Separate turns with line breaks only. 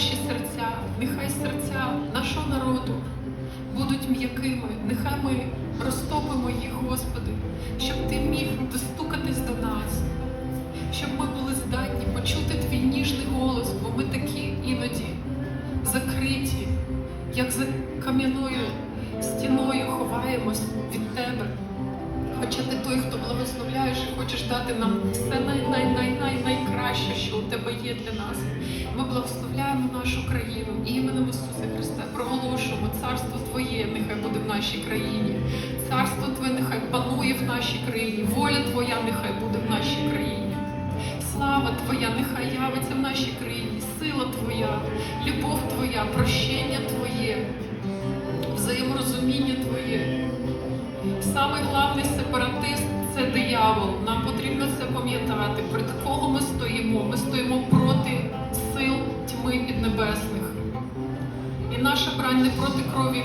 наші серця, нехай серця нашого народу будуть м'якими, нехай ми розтопимо їх, Господи, щоб Ти міг достукатись до нас, щоб ми були здатні почути твій ніжний голос, бо ми такі іноді закриті, як за кам'яною стіною ховаємось від тебе. Хоча ти той, хто благословляєш і хочеш дати нам все тебе є для нас. Ми благословляємо нашу країну іменем Ісуса Христа. Проголошуємо царство Твоє, нехай буде в нашій країні. Царство Твоє нехай панує в нашій країні. Воля Твоя нехай буде в нашій країні. Слава Твоя нехай явиться в нашій країні. Сила Твоя, любов Твоя, прощення Твоє, взаєморозуміння Твоє. Самий главний сепаратист це диявол. Нам потрібно це пам'ятати. Піднебесних. І наша брань не проти крові